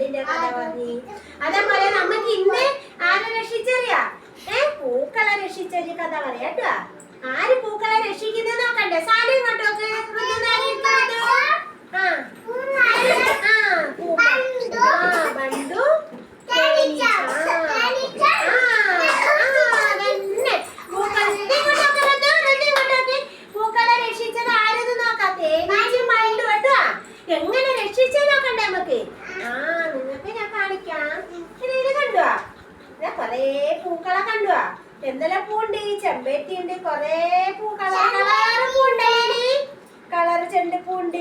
പിന്നെ കഥ ആ അതേപോലെ നമുക്ക് ഇന്ന് ആരെ രക്ഷിച്ചറിയാ? ഏ പൂക്കളെ രക്ഷിച്ചൊരു കഥ പറയാ കേട്ടോ. ആര് പൂക്കളെ രക്ഷിക്കുന്ന നോക്കണ്ടേ സാധനം ഇങ്ങോട്ടോക്ക് മൃദുനാരിക്കുന്നത് ആ ആ പൂ- ആ ബണ്ടു തേനീച്ച. ആ, ആ, അതന്നെ. പൂക്കൾ- ദേ ഇങ്ങോട്ടൊക്കെ വന്നോ, ദേ ഇങ്ങോട്ടൊക്കെ. പൂക്കളെ രക്ഷിച്ചത് ആരെന്ന് നോക്കാം തേനീച്ചയും മയിലും കേട്ടോ എങ്ങനെ രക്ഷിച്ചേ നോക്കണ്ടേ നമുക്ക് ആ നിങ്ങൾക്ക് ഞാൻ കാണിക്കാം ഇത് ഇത് കണ്ടുവാ ഇതാ കൊറേ പൂക്കളെ കണ്ടു. എന്തെല്ലാം പൂണ്ട് ചെമ്പേറ്റി ഉണ്ട് കൊറേ പൂക്കള. കളറ് ചെണ്ട് കളർ ചെണ്ടുപൂണ്ട്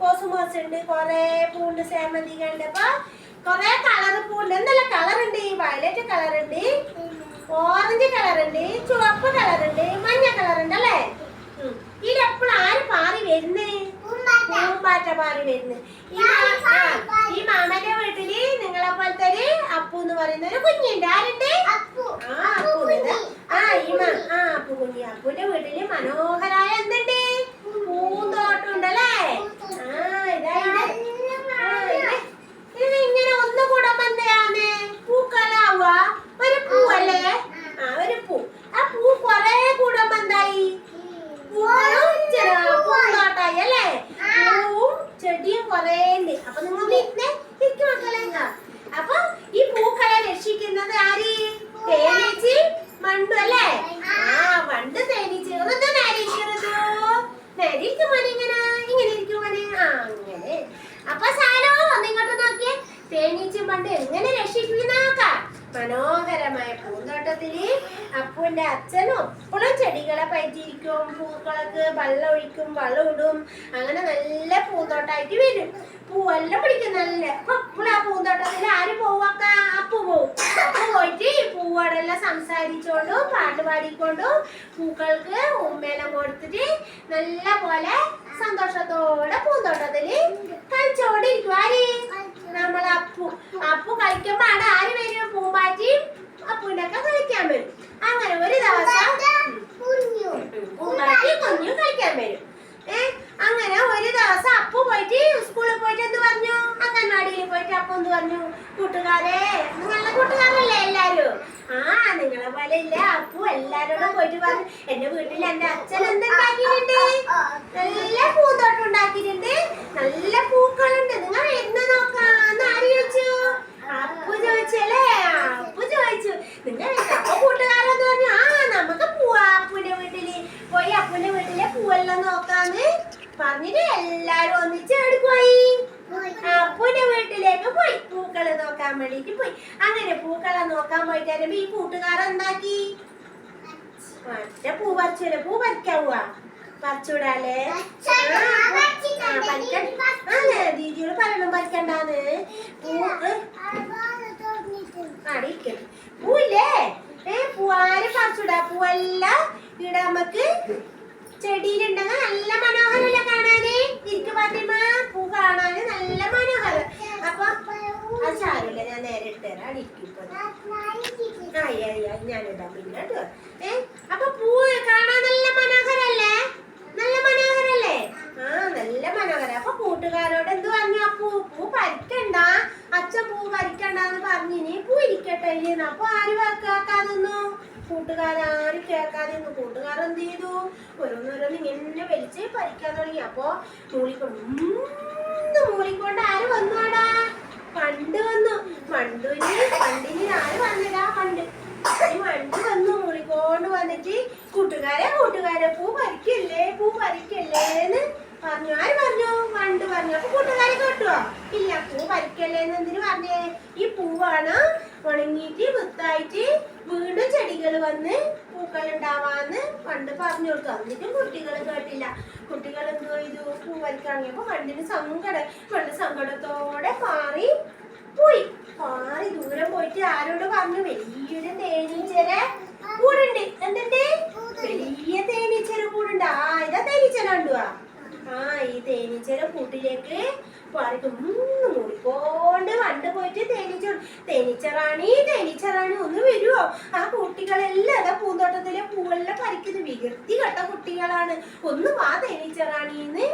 കോസുമോസ് ഉണ്ട് കൊറേ പൂണ്ട് സേമന്തിക ഉണ്ട്. അപ്പൊ കൊറേ കളർ പൂണ്ട് എന്തെല്ലാം കളർ ഉണ്ട് വയലറ്റ് കളർ ഉണ്ട് ഓറഞ്ച് കളർ ഉണ്ട് ചുവപ്പ് കളർ ഉണ്ട് മഞ്ഞ കളർ ഉണ്ട് അല്ലേ പൂമ്പാറ്റ വരുന്നത്. വരുന്നു ഈ മാമന്റെ വീട്ടിൽ നിങ്ങളെ പോലത്തെ ഒരു അപ്പു എന്ന് പറയുന്ന ഒരു കുഞ്ഞുണ്ട്. ആരുണ്ട്? ആ അപ്പു. ആ ഈ ആ അപ്പു കുഞ്ഞി അപ്പുന്റെ വീട്ടിൽ മനോഹരായ എന്തുണ്ട് പൂന്തോട്ടം ഉണ്ടല്ലേ ആ ഇതാ ഇത് ആ, ഇത് ഇത് ഇങ്ങനെ ഒന്ന് കൂടെ ബന്ധയാന്ന് പൂക്കളാവുക ഒരു പൂവല്ലേ ആ ഒരു പൂ ആ പൂ കൊറേ കൂടെ ബന്ധായി പൂക്കളും ചെറു- പൂന്തോട്ടായി അല്ലേ പൂവും ചെടിയും കൊറേ ഉണ്ട് അപ്പൊ നിങ്ങൾ ഇരുന്നേ ഇരിക്കും മക്കളെ ആ. അപ്പൊ ഈ പൂക്കളെ രക്ഷിക്കുന്നത് ആര് തേനീച്ചി മണ്ടു അല്ലേ ആ വണ്ട് തേനീച്ചി ഒന്ന് നേരിക്കുന്നത് നേരിക്കും മണി ഇങ്ങനെ ഇങ്ങനെ ഇരിക്കും മണി ആ അങ്ങനെ അപ്പൊ സാലോ ഇങ്ങോട്ട് നോക്കിയേ. തേനീച്ചും പണ്ട് എങ്ങനെ രക്ഷിക്കുന്ന മനോഹരമായ പൂന്തോട്ടത്തിൽ അപ്പുവിന്റെ അച്ഛനും അപ്പളും ചെടികളെ പറ്റിയിരിക്കും. പൂക്കളൊക്കെ വെള്ളം ഒഴിക്കും വെള്ളം ഇടും. അങ്ങനെ നല്ല പൂന്തോട്ടമായിട്ട് വരും. പൂവെല്ലാം പിടിക്കും നല്ല. അപ്പൊ എപ്പോഴും ആ പൂന്തോട്ടത്തിൽ ആര് പോവാക്ക? അപ്പു പോവും. അപ്പു പോയിട്ട് പൂവോടെല്ലാം സംസാരിച്ചോണ്ടും പാട്ട് പാടിക്കൊണ്ടും പൂക്കൾക്ക് ഉമ്മേലം കൊടുത്തിട്ട് നല്ല പോലെ സന്തോഷത്തോടെ പൂന്തോട്ടത്തിൽ കളിച്ചോണ്ടിരിക്കും ആര് നമ്മൾ അപ്പു അപ്പു കളിക്കുമ്പോ അവിടെ ആര് വരും? പൂമ്പാറ്റിയും അപ്പുവിന്റെ ഒക്കെ കളിക്കാൻ വരും. അങ്ങനെ ഒരു ദിവസം പൂമ്പാറ്റി കുഞ്ഞു കളിക്കാൻ വരും. ഏ അങ്ങനെ ഒരു ദിവസം അപ്പു പോയിട്ട് സ്കൂളിൽ പോയിട്ട് എന്ത് പറഞ്ഞു എന്ത് പറഞ്ഞു കൂട്ടുകാരെ നിങ്ങളുടെ കൂട്ടുകാരല്ലേ എല്ലാരും? ആ നിങ്ങളെ പോലെ ഇല്ല. അപ്പു എല്ലാരോടും പോയിട്ട് പറഞ്ഞു എന്റെ വീട്ടിൽ എന്റെ അച്ഛൻ എന്തുണ്ടാക്കിയിട്ടുണ്ട്? നല്ല പൂന്തോട്ടം ഉണ്ടാക്കിയിട്ടുണ്ട് നല്ല പൂക്കളുണ്ട് നിങ്ങൾ എന്ന് നോക്കാന്ന് ആര് ചോദിച്ചു അപ്പു ചോദിച്ചല്ലേ അപ്പു ചോദിച്ചു നിങ്ങൾ അപ്പൊ കൂട്ടുകാരെന്ന് പറഞ്ഞു ആ നമുക്ക് പോവാ അപ്പുവിന്റെ വീട്ടിൽ പോയി അപ്പുവിന്റെ വീട്ടിലെ പൂവെല്ലാം നോക്കാന്ന് പറഞ്ഞിട്ട് എല്ലാരും ഒന്നിച്ച് അവിടെ പോയി. അപ്പൂന്റെ വീട്ടിലേക്ക് പോയി. പൂക്കളെ നോക്കാൻ വേണ്ടിട്ട് പോയി. അങ്ങനെ പൂക്കളെ നോക്കാൻ പോയിട്ട് ഈ കൂട്ടുകാരൻ എന്താക്കി? മറ്റേ പൂ പറിച്ചൂലെ പൂ പറിക്കാവുക പറിച്ചൂടാലേ ദീദിയോട് പറയണം പറിക്കണ്ടാന്ന്. പൂ പൂല്ലേ പൂവില്ലേ? ഏ പൂവാരെ പറിച്ചൂടാ. പൂവെല്ലാം ഇവിടെ നമുക്ക് ചെടിയിലുണ്ടെങ്കിൽ നല്ല മനോഹരമല്ല കാണാന് ഇരിക്കു പാത്തിമ പൂ കാണാന് നല്ല മനോഹരം അപ്പൊ അത് സാരമില്ല ഞാൻ നേരെ ഇട്ടുതരാം അവിടെ ഇരിക്കും ഇപ്പൊ. ആയി, ആയി, ആയി, അപ്പൊ നല്ല ആ നല്ല പറഞ്ഞു? പൂ പൂ പറിക്കണ്ട. അച്ഛൻ പൂ പറഞ്ഞു. പൂ ഇരിക്കട്ടെ ആര് ചെയ്തു? മൂളിക്കൊണ്ട് മൂളിക്കൊണ്ട് ആര് വന്നുവാടാ പണ്ട് വന്നു. മണ്ടുവിന് പണ്ടിന് ആര് വന്നടാ പണ്ട്. ഈ വണ്ട് വന്നു മൂളിക്കൊണ്ട് വന്നിട്ട് കൂട്ടുകാരെ കൂട്ടുകാരെ പൂ പറിക്കല്ലേ പൂ പറിക്കല്ലേ എന്ന് പറഞ്ഞു. ആര് പറഞ്ഞു? വണ്ട് പറഞ്ഞു. അപ്പൊ കൂട്ടുകാരെ കേട്ടുവോ ഇല്ല പൂ പറിക്കല്ലേ എന്ന് എന്തിനു പറഞ്ഞേ? ഈ പൂവാണ് ഉണങ്ങിയിട്ട് വിത്തായിട്ട് വീണ്ടും ചെടികൾ വന്ന് പൂക്കൾ ഉണ്ടാവാന്ന് പണ്ട് പറഞ്ഞു കൊടുത്തു. എന്നിട്ടും കുട്ടികൾ കേട്ടില്ല. കുട്ടികൾ എന്തോ ഇത് പൂ പറിക്കാങ്ങിയപ്പോ പണ്ടിന് സങ്കടം. പണ്ട് സങ്കടത്തോടെ പാറി പോയി. പാറി ദൂരം പോയിട്ട് ആരോട് പറഞ്ഞു? വലിയൊരു തേനീച്ചരെ കൂടുണ്ട്. എന്തുണ്ട്? വലിയ തേനീച്ചര കൂടുണ്ട്. ആ ഇതാ തേനീച്ചര കണ്ടുവാ ആ ഈ തേനീച്ചര കൂട്ടിലേക്ക് പറിക്കും മൂടിക്കൊണ്ട് വണ്ട് പോയിട്ട് തേനീച്ച തേനീച്ചറാണി തേനീച്ചറാണി ഒന്ന് വരുവോ? ആ കുട്ടികളെല്ലാം അതാ പൂന്തോട്ടത്തിലെ പൂവെല്ലാം പറിക്കുന്നു. വികൃതി കെട്ട കുട്ടികളാണ്. ഒന്ന് വാ തേനീച്ചറാണിന്ന്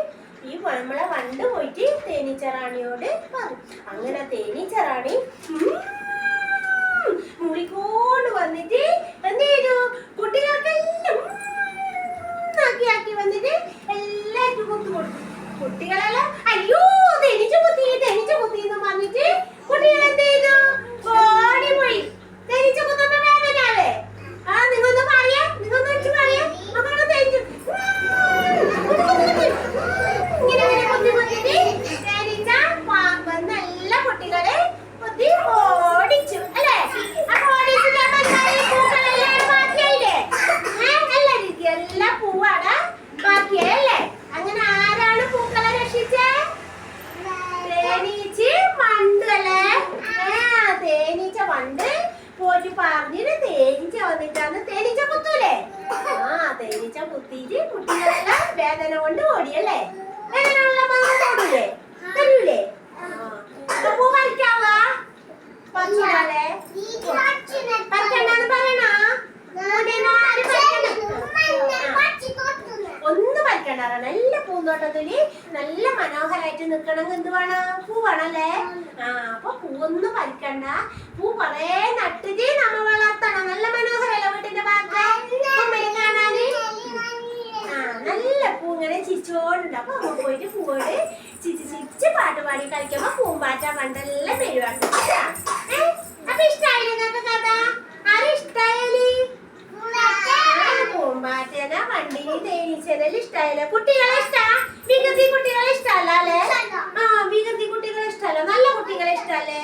ഈ നമ്മളെ വണ്ട് പോയിട്ട് തേനീച്ചറാണിയോട് പറഞ്ഞു അങ്ങനെ തേനീച്ചറാണി ഉം മൂളിക്കൊണ്ട് വന്നിട്ട് എന്ത് ചെയ്തു കുട്ടികൾക്കെല്ലാം ഉം ആക്കി ആക്കി വന്നിട്ട് എല്ലാവർക്കും കുത്തു കൊടുത്തു കുട്ടികളെല്ലാം അയ്യോ തെനിച്ച കുത്തി തെനിച്ച കുത്തി എന്ന് പറഞ്ഞിട്ട് കുട്ടികൾ എന്ത് ചെയ്തു ഓടിപ്പോയി തെനിച്ച കുത്തുമ്പോ വേദനാവേ ആ നിങ്ങൊന്ന് പറയാ നിങ്ങൊന്ന് വെച്ച് പറയാ അതാണ് തെനിച്ചു ഇങ്ങനെ ഇങ്ങനെ കുത്തി കുത്തിയിട്ട് തേനീച്ച വന്ന എല്ലാ കുട്ടികളെ കുത്തി ഓടിച്ചു അല്ലേ അപ്പൊ ഓടിച്ചിട്ട് അപ്പൊ എന്തായി? പൂക്കളെല്ലാം ബാക്കിയായില്ലേ ഏ? എല്ലാവർക്കും എല്ലാ പൂവാണ് ബാക്കിയല്ലേ അങ്ങനെ ആരാണ് പൂക്കളെ രക്ഷിച്ചേ തേനീച്ച മണ്ട് അല്ലേ ആ തേനീച്ച മണ്ട് പോയിട്ട് പറഞ്ഞിട്ട് തേനീച്ച വന്നിട്ടാണ് തേനീച്ച കുത്തൂലേ ആ തേനീച്ച കുത്തിയിട്ട് കുട്ടികളെല്ലാം വേദന കൊണ്ട് ഓടിയല്ലേ വേദനയുള്ള മകൻ ഓടൂലേ തരൂലേ ആ പൂ പറിക്കാവാ പറിച്ചാലേ പറിക്കണ്ടെന്ന് പറയണോ മോനെന്നോ ആര് പറിക്കണ്ട? ഒന്നും പറിക്കണ്ടാറാണ് എല്ലാ പൂന്തോട്ടത്തിൽ നല്ല മനോഹരായിട്ട് നിക്കണമെങ്കിൽ എന്ത് വേണം പൂ വേണല്ലേ ആ അപ്പൊ പൂവൊന്നും പറിക്കണ്ട. പൂ കൊറേ നട്ടിട്ട് നമ്മ വളർത്തണം. നല്ല മനോഹരല്ല വീട്ടിന്റെ ഭാഗത്ത്? കാണാന്? ആ നല്ല പൂ ഇങ്ങനെ ചിരിച്ചോണ്ട് അപ്പൊ അമ്മ പോയിട്ട് പൂവോട് ചിരിച്ച് ചിരിച്ച് പാട്ട് പാടി കളിക്കുമ്പോ പൂമ്പാറ്റ പണ്ടെല്ലാം പെരുവാണ് അപ്പൊ ഇഷ്ടായില്ലേ കഥ? ആരും ഇഷ്ടായാലേ? പൂമ്പാറ്റന വണ്ടിനി ഇഷ്ടായില്ല കുട്ടികളെ വികൃതി കുട്ടികളെ ഇഷ്ടല്ല അല്ലേ ആ വികൃതി കുട്ടികളെ ഇഷ്ടല്ല നല്ല ഇഷ്ടമല്ലേ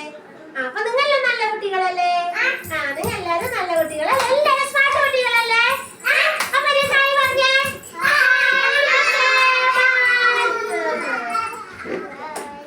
അപ്പൊ നിങ്ങളെല്ലാം നല്ല കുട്ടികളല്ലേ? ആ നിങ്ങൾ എല്ലാരും നല്ല കുട്ടികളല്ലേ?